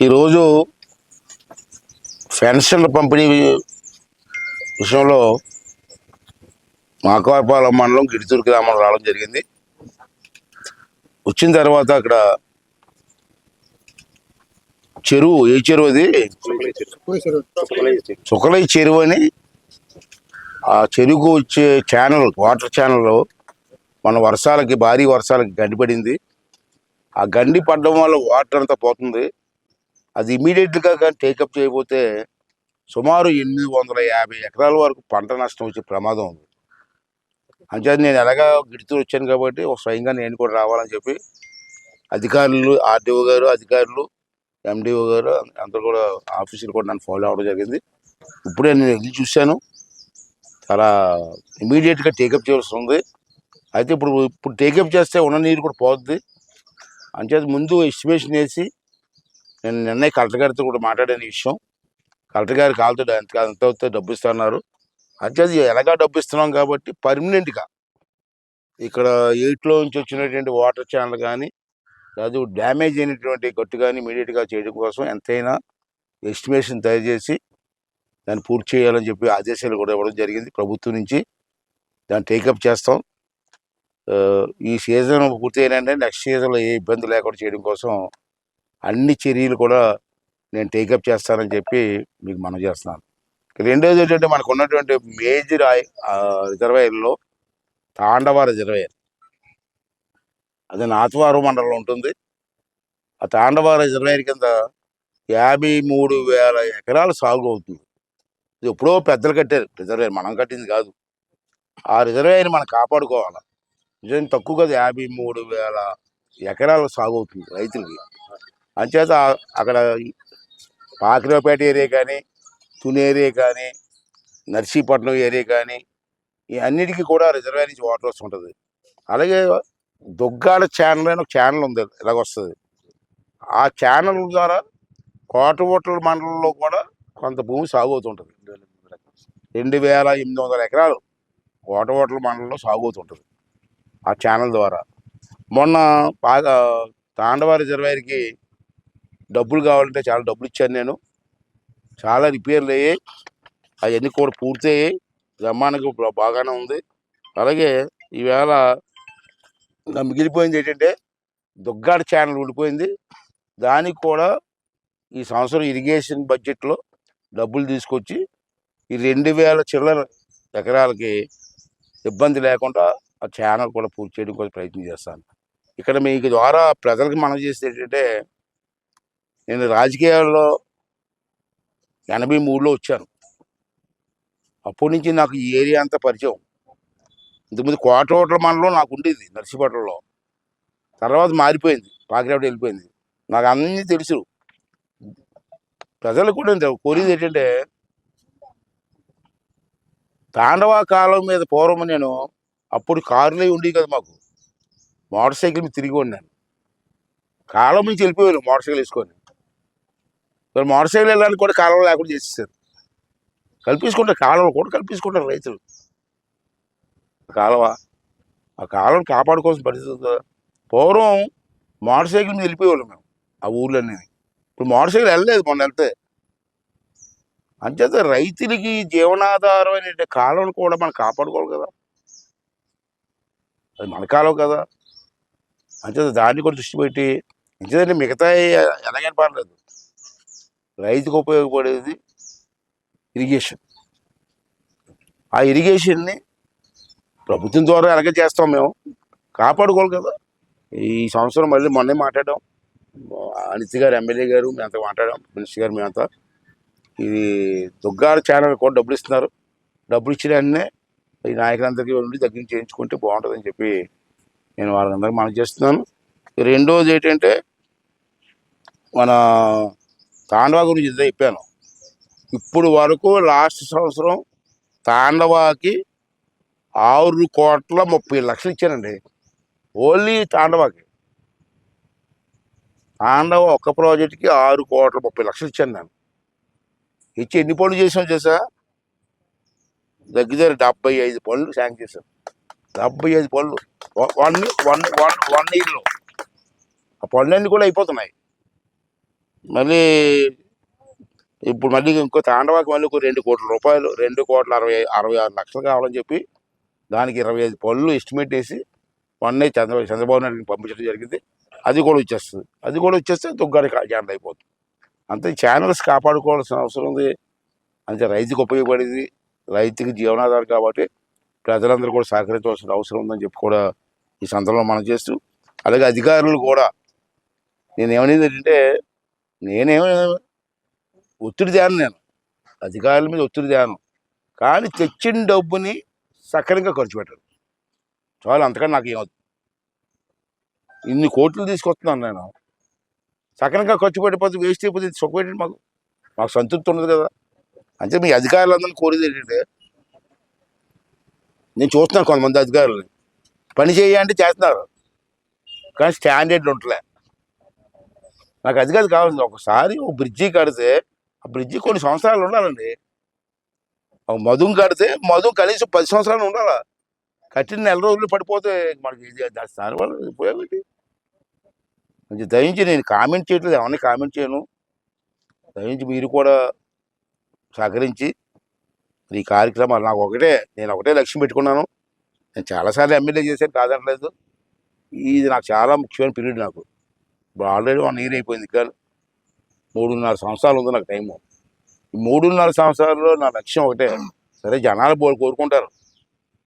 ఈరోజు పెన్షన్ల పంపిణీ విషయంలో మాకవారపాలెం మండలం గిడితూరు గ్రామం రావడం జరిగింది. వచ్చిన తర్వాత అక్కడ చెరువు ఏ చెరువు అది? చుక్కలై చెరువు అని ఆ చెరువుకు వచ్చే ఛానల్ వాటర్ ఛానల్ మన వర్షాలకి భారీ వర్షాలకి గండి పడింది. ఆ గండి పడడం వల్ల వాటర్ అంతా పోతుంది. అది ఇమీడియట్గా కానీ టేకప్ చేయకపోతే సుమారు ఎనిమిది వందల యాభై ఎకరాల వరకు పంట నష్టం వచ్చే ప్రమాదం ఉంది. అంచేది నేను ఎలాగా గిడుతూ వచ్చాను కాబట్టి ఒక స్వయంగా నేను కూడా రావాలని చెప్పి అధికారులు ఆర్డీఓ గారు అధికారులు ఎండిఓ గారు అందరూ కూడా ఆఫీసులు కూడా నన్ను ఫాలో అవ్వడం జరిగింది. ఇప్పుడే నేను వెళ్ళి చూశాను. చాలా ఇమీడియట్గా టేకప్ చేయాల్సి ఉంది. అయితే ఇప్పుడు ఇప్పుడు టేకప్ చేస్తే ఉన్న నీరు కూడా పోద్ది. అంచేది ముందు ఎస్టిమేషన్ వేసి నేను నిన్నే కలెక్టర్ గారితో కూడా మాట్లాడిన విషయం. కలెక్టర్ గారి కాలుతో ఎంత ఎంత అవుతే డబ్బు ఇస్తున్నారు అంతేది ఎలాగా డబ్బు ఇస్తున్నాం కాబట్టి పర్మనెంట్గా ఇక్కడ ఎయిట్లో నుంచి వచ్చినటువంటి వాటర్ ఛానల్ కానీ లేదు డ్యామేజ్ అయినటువంటి గట్టు కానీ ఇమీడియట్గా చేయడం కోసం ఎంతైనా ఎస్టిమేషన్ తయారు చేసి దాన్ని పూర్తి చేయాలని చెప్పి ఆదేశాలు కూడా ఇవ్వడం జరిగింది ప్రభుత్వం నుంచి. దాన్ని టేకప్ చేస్తాం. ఈ సీజన్ పూర్తి అయినంటే నెక్స్ట్ సీజన్లో ఏ ఇబ్బంది లేకుండా చేయడం కోసం అన్ని చర్యలు కూడా నేను టేకప్ చేస్తానని చెప్పి మీకు మనం చేస్తున్నాను. రెండోది ఏంటంటే మనకు ఉన్నటువంటి మేజర్ రిజర్వాయర్లో తాండవ రిజర్వాయర్ అది నాతవారు మండలంలో ఉంటుంది. ఆ తాండవ రిజర్వాయర్ కింద యాభై మూడు వేల ఎకరాలు సాగు అవుతుంది. ఇది ఎప్పుడో పెద్దలు కట్టారు. రిజర్వేర్ మనం కట్టింది కాదు. ఆ రిజర్వేర్ని మనం కాపాడుకోవాలి. నిజం తక్కువ కదా. యాభై మూడు వేల ఎకరాలు సాగు అవుతుంది రైతులకి. అంచేత అక్కడ పాకిరాపేట ఏరియా కానీ తుని ఏరియా కానీ నర్సీపట్నం ఏరియా కానీ ఈ అన్నిటికీ కూడా రిజర్వాయర్ నుంచి వాటర్ వస్తుంటుంది. అలాగే దుగ్గాడ ఛానల్ అని ఒక ఛానల్ ఉంది ఇలాగ వస్తుంది ఆ ఛానల్ ద్వారా కోటవోట్ల మండలంలో కూడా కొంత భూమి సాగు అవుతుంటుంది రెండు వేల ఎనిమిది వందల ఎకరాలు కోటవోట్ల మండలంలో సాగు అవుతుంటుంది ఆ ఛానల్ ద్వారా. మొన్న బాగా తాండవ రిజర్వాయర్కి డబ్బులు కావాలంటే చాలా డబ్బులు ఇచ్చాను నేను. చాలా రిపేర్లు అయ్యాయి. అవన్నీ కూడా పూర్తయ్యాయి. అయ్యాయి బాగానే ఉంది. అలాగే ఈవేళ ఇంకా మిగిలిపోయింది ఏంటంటే దుగ్గాడ ఛానల్ ఉండిపోయింది దానికి కూడా ఈ సంవత్సరం ఇరిగేషన్ బడ్జెట్లో డబ్బులు తీసుకొచ్చి ఈ రెండు వేల చిల్లర ఎకరాలకి ఇబ్బంది లేకుండా ఆ ఛానల్ కూడా పూర్తి చేయడం కోసం ప్రయత్నం చేస్తాను. ఇక్కడ మీకు ద్వారా ప్రజలకు మనం చేసేది ఏంటంటే నేను రాజకీయాల్లో ఎనభై మూడులో వచ్చాను. అప్పటి నుంచి నాకు ఈ ఏరియా అంతా పరిచయం. ఇంతకుముందు కోటోట్ల మండలం నాకు ఉండేది నర్సీపట్నంలో తర్వాత మారిపోయింది పాకిరాపటి వెళ్ళిపోయింది. నాకు అన్నీ తెలుసు. ప్రజలకు కూడా నేను కోరేది ఏంటంటే తాండవ కాలం మీద పూర్వం నేను అప్పుడు కారులే ఉండేవి కదా మాకు. మోటార్ సైకిల్ మీద తిరిగి ఉన్నాను కాలం నుంచి వెళ్ళిపోయాను మోటార్ సైకిల్ వేసుకొని. మోటార్ సైకిల్ వెళ్ళడానికి కూడా కాలం లేకుండా చేసేసారు. కల్పించుకుంటారు కాలువలు కూడా కల్పించుకుంటారు రైతులు. కాలువ ఆ కాలువను కాపాడుకోవాల్సిన పరిస్థితి కదా. పూర్వం మోటార్ సైకిల్ మీద వెళ్ళిపోయేవాళ్ళం మేము ఆ ఊర్లోనే ఇప్పుడు మోటార్ సైకిల్ వెళ్ళలేదు మొన్న వెళ్తే. అంచేత రైతులకి జీవనాధారమైన కాలువను కూడా మనం కాపాడుకోవాలి కదా. అది మన కాలువ కదా. అంచేత దాన్ని కూడా దృష్టి పెట్టి అంచేతంటే మిగతా ఎలాగైనా పర్లేదు. రైతుకు ఉపయోగపడేది ఇరిగేషన్ ఆ ఇరిగేషన్ని ప్రభుత్వం ద్వారా ఎలాగ చేస్తాం మేము? కాపాడుకోవాలి కదా. ఈ సంవత్సరం మళ్ళీ మొన్నే మాట్లాడాం. అనిత్ గారు ఎమ్మెల్యే గారు మేమంతా మాట్లాడాం. మినిస్టర్ గారు మేమంతా ఇది దుగ్గారు ఛానల్ కూడా డబ్బులు ఇస్తున్నారు. డబ్బులు ఇచ్చిన వెంటనే ఈ నాయకులందరికీ ఉండి దగ్గర చేయించుకుంటే బాగుంటుందని చెప్పి నేను వాళ్ళందరికీ మనం చేస్తున్నాను. రెండోది ఏంటంటే మన తాండవ గురించి ఇదే చెప్పాను. ఇప్పుడు వరకు లాస్ట్ సంవత్సరం తాండవాకి ఆరు కోట్ల ముప్పై లక్షలు ఇచ్చానండి ఓన్లీ తాండవాకి. తాండవ ఒక్క ప్రాజెక్ట్కి ఆరు కోట్ల ముప్పై లక్షలు ఇచ్చాను నేను. ఇచ్చి ఎన్ని పనులు చేసాం చేసా దగ్గర డెబ్బై ఐదు పనులు శాంక్షన్ చేశాను. డెబ్బై ఐదు పనులు. వన్ వన్ వన్ వన్ ఇయర్లో. ఆ పనులన్నీ కూడా అయిపోతున్నాయి. మళ్ళీ ఇప్పుడు మళ్ళీ ఇంకో తాండవాకి మళ్ళీ ఒక రెండు కోట్ల రూపాయలు రెండు కోట్ల అరవై అరవై ఆరు లక్షలు కావాలని చెప్పి దానికి ఇరవై ఐదు పళ్ళు ఎస్టిమేట్ వేసి మొన్నే చంద్ర చంద్రబాబు నాయుడికి పంపించడం జరిగింది. అది కూడా వచ్చేస్తుంది. అది కూడా వచ్చేస్తే దుగ్గాడి జాండ అయిపోతుంది. అంతే ఛానల్స్ కాపాడుకోవాల్సిన అవసరం ఉంది. అంతే రైతుకు ఉపయోగపడేది రైతుకి జీవనాధారం కాబట్టి ప్రజలందరూ కూడా సహకరించవలసిన అవసరం ఉందని చెప్పి కూడా ఈ సందర్భంలో మనం చేస్తూ అలాగే అధికారులు కూడా. నేను ఏమనేది ఏంటంటే నేనేమో ఒత్తిడి తేను నేను. అధికారుల మీద ఒత్తిడి తేను. కానీ తెచ్చిన డబ్బుని సక్రంగా ఖర్చు పెట్టారు చాలు అంతకన్నా నాకు ఏమవుతుంది ఇన్ని కోట్లు తీసుకొస్తున్నాను నేను. సక్రంగా ఖర్చు పెట్టిపోతే వేస్ట్ అయిపోతే సుఖపెట్టండి మాకు? మాకు సంతృప్తి ఉండదు కదా. అంటే మీ అధికారులందరినీ కోరేది ఏంటంటే నేను చూస్తున్నాను కొంతమంది అధికారులు పని చేయాలంటే చేస్తున్నారు. కానీ స్టాండర్డ్లు ఉంటలే. నాకు అది కాదు కావాల్సింది. ఒకసారి ఓ బ్రిడ్జి కడితే ఆ బ్రిడ్జి కొన్ని సంవత్సరాలు ఉండాలండి. ఒక మధుం కడితే మధు కనీసం పది సంవత్సరాలు ఉండాలా? కట్టిన నెల రోజులు పడిపోతే మనకి ఇది దాని వల్ల ఉపయోగం ఏంటి? కొంచెం దయించి నేను కామెంట్ చేయట్లేదు. ఎవరిని కామెంట్ చేయను. దయించి మీరు కూడా సహకరించి ఈ కార్యక్రమాలు నాకు ఒకటే నేను ఒకటే లక్ష్యం పెట్టుకున్నాను. నేను చాలాసార్లు ఎమ్మెల్యే చేశాను కాదనలేదు. ఇది నాకు చాలా ముఖ్యమైన పీరియడ్ నాకు. ఇప్పుడు ఆల్రెడీ వన్ ఇయర్ అయిపోయింది కానీ మూడున్నర సంవత్సరాలు ఉంది నాకు టైము. ఈ మూడున్నర సంవత్సరాల్లో నా లక్ష్యం ఒకటే. సరే జనాలు కోరుకుంటారు.